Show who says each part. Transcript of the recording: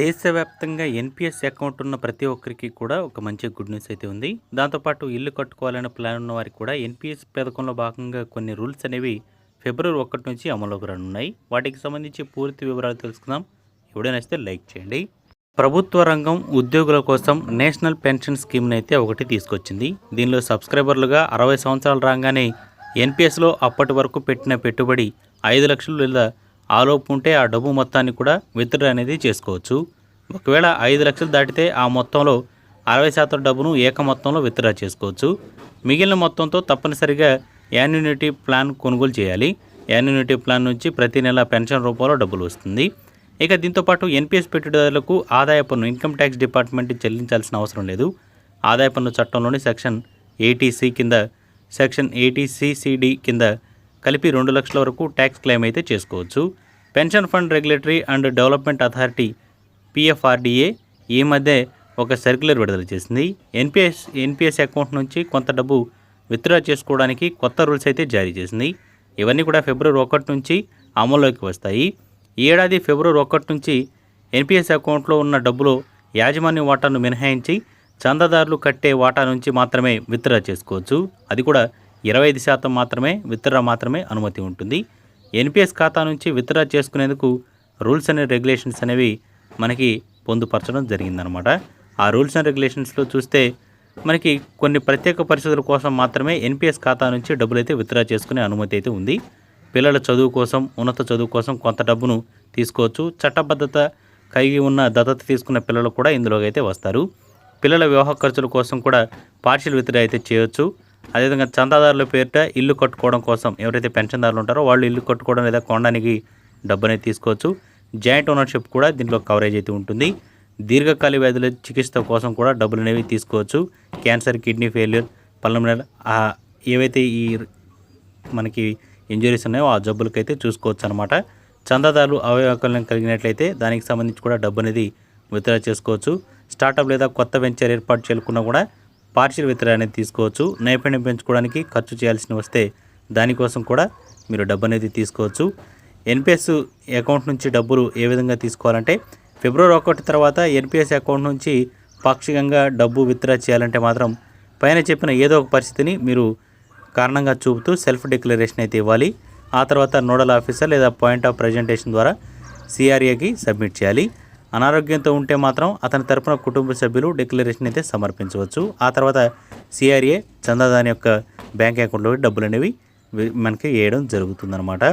Speaker 1: దేశవ్యాప్తంగా NPS account ఉన్న ప్రతి ఒక్కరికి కూడా ఒక మంచి గుడ్ న్యూస్ అయితే ఉంది. దాంతోపాటు ఇల్లు కట్టుకోవాలనే ప్లాన్ ఉన్న వారికి కూడా ఎన్పిఎస్ పథకంలో భాగంగా కొన్ని రూల్స్ అనేవి ఫిబ్రవరి ఒకటి నుంచి అమలులోకి రానున్నాయి. వాటికి సంబంధించి పూర్తి వివరాలు తెలుసుకుందాం. ఎవడైనా నచ్చితే లైక్ చేయండి. ప్రభుత్వ రంగం ఉద్యోగుల కోసం నేషనల్ పెన్షన్ స్కీమ్ని అయితే ఒకటి తీసుకొచ్చింది. దీనిలో సబ్స్క్రైబర్లుగా అరవై సంవత్సరాలు రాగానే ఎన్పిఎస్లో అప్పటి వరకు పెట్టిన పెట్టుబడి ఐదు లక్షలు లేదా ఆలోపు ఉంటే ఆ డబ్బు మొత్తాన్ని కూడా విత్డ్రా అనేది చేసుకోవచ్చు. ఒకవేళ ఐదు లక్షలు దాటితే ఆ మొత్తంలో అరవై శాతం డబ్బును ఏక మొత్తంలో విత్డ్రా చేసుకోవచ్చు. మిగిలిన మొత్తంతో తప్పనిసరిగా యాన్యునిటీ ప్లాన్ కొనుగోలు చేయాలి. యాన్యునిటీ ప్లాన్ నుంచి ప్రతి నెల పెన్షన్ రూపంలో డబ్బులు వస్తుంది. ఇక దీంతో పాటు ఎన్పిఎస్ పెట్టుబడిదారులకు ఆదాయ పన్ను ఇన్కమ్ ట్యాక్స్ డిపార్ట్మెంట్ చెల్లించాల్సిన అవసరం లేదు. ఆదాయ పన్ను చట్టంలోని సెక్షన్ ఏటీసీ కింద సెక్షన్ ఏటీసీసీడి కింద కలిపి రెండు లక్షల వరకు ట్యాక్స్ క్లెయిమ్ అయితే చేసుకోవచ్చు. Pension fund regulatory and development authority PFRDA ఈ మధ్య ఒక సర్క్యులర్ విడుదల చేసింది. ఎన్పిఎస్ ఎన్పిఎస్ అకౌంట్ నుంచి కొంత డబ్బు విత్డ్రా చేసుకోవడానికి కొత్త రూల్స్ అయితే జారీ చేసింది. ఇవన్నీ కూడా ఫిబ్రవరి ఒకటి నుంచి అమల్లోకి వస్తాయి. ఈ ఏడాది ఫిబ్రవరి ఒకటి నుంచి ఎన్పిఎస్ అకౌంట్లో ఉన్న డబ్బులో యాజమాన్య వాటాను మినహాయించి చందాదారులు కట్టే వాటా నుంచి మాత్రమే విత్డ్రా చేసుకోవచ్చు. అది కూడా ఇరవై ఐదు శాతం మాత్రమే విత్డ్రా మాత్రమే అనుమతి ఉంటుంది. ఎన్పిఎస్ ఖాతా నుంచి విత్డ్రా చేసుకునేందుకు రూల్స్ అండ్ రెగ్యులేషన్స్ అనేవి మనకి పొందుపరచడం జరిగిందనమాట. ఆ రూల్స్ అండ్ రెగ్యులేషన్స్లో చూస్తే మనకి కొన్ని ప్రత్యేక పరిస్థితుల కోసం మాత్రమే ఎన్పిఎస్ ఖాతా నుంచి డబ్బులైతే విత్డ్రా చేసుకునే అనుమతి అయితే ఉంది. పిల్లల చదువు కోసం ఉన్నత చదువు కోసం కొంత డబ్బును తీసుకోవచ్చు. చట్టబద్ధత కలిగి ఉన్న దత్తత తీసుకున్న పిల్లలు కూడా ఇందులోకి అయితే వస్తారు. పిల్లల వివాహ ఖర్చుల కోసం కూడా పార్షియల్ విత్డ్రా అయితే చేయొచ్చు. అదేవిధంగా చందాదారుల పేరిట ఇల్లు కట్టుకోవడం కోసం ఎవరైతే పెన్షన్దారులు ఉంటారో వాళ్ళు ఇల్లు కట్టుకోవడం లేదా కొనడానికి డబ్బు అనేది తీసుకోవచ్చు. జాయింట్ ఓనర్షిప్ కూడా దీంట్లో కవరేజ్ అయితే ఉంటుంది. దీర్ఘకాలి వ్యాధుల చికిత్స కోసం కూడా డబ్బులు అనేవి తీసుకోవచ్చు. క్యాన్సర్ కిడ్నీ ఫెయిల్యూర్ పల్మనల్ ఏవైతే ఈ మనకి ఇంజరీస్ ఉన్నాయో ఆ జబ్బులకైతే చూసుకోవచ్చు అనమాట చందాదారులు అవయవకల్యం కలిగినట్లయితే దానికి సంబంధించి కూడా డబ్బు అనేది విత్డ్రా చేసుకోవచ్చు. స్టార్టప్ లేదా కొత్త వెంచర్ ఏర్పాటు చేసుకున్నా కూడా పార్షియల్ విత్డ్రా అనేది తీసుకోవచ్చు నైపుణ్యం పెంచుకోవడానికి ఖర్చు చేయాల్సి వస్తే దానికోసం కూడా మీరు డబ్బు అనేది తీసుకోవచ్చు. ఎన్పిఎస్ అకౌంట్ నుంచి డబ్బులు ఏ విధంగా తీసుకోవాలంటే ఫిబ్రవరి ఒకటి తర్వాత ఎన్పిఎస్ అకౌంట్ నుంచి పాక్షికంగా డబ్బు విత్డ్రా చేయాలంటే మాత్రం పైన చెప్పిన ఏదో ఒక పరిస్థితిని మీరు కారణంగా చూపుతూ సెల్ఫ్ డిక్లరేషన్ అయితే ఇవ్వాలి. ఆ తర్వాత నోడల్ ఆఫీసర్ లేదా పాయింట్ ఆఫ్ ప్రజెంటేషన్ ద్వారా సిఆర్ఏకి సబ్మిట్ చేయాలి. అనారోగ్యంతో ఉంటే మాత్రం అతని తరపున కుటుంబ సభ్యులు డిక్లరేషన్ అయితే సమర్పించవచ్చు. ఆ తర్వాత సిఆర్ఏ చందాదాని యొక్క బ్యాంక్ అకౌంట్లో డబ్బులు అనేవి మనకి వేయడం జరుగుతుందన్నమాట.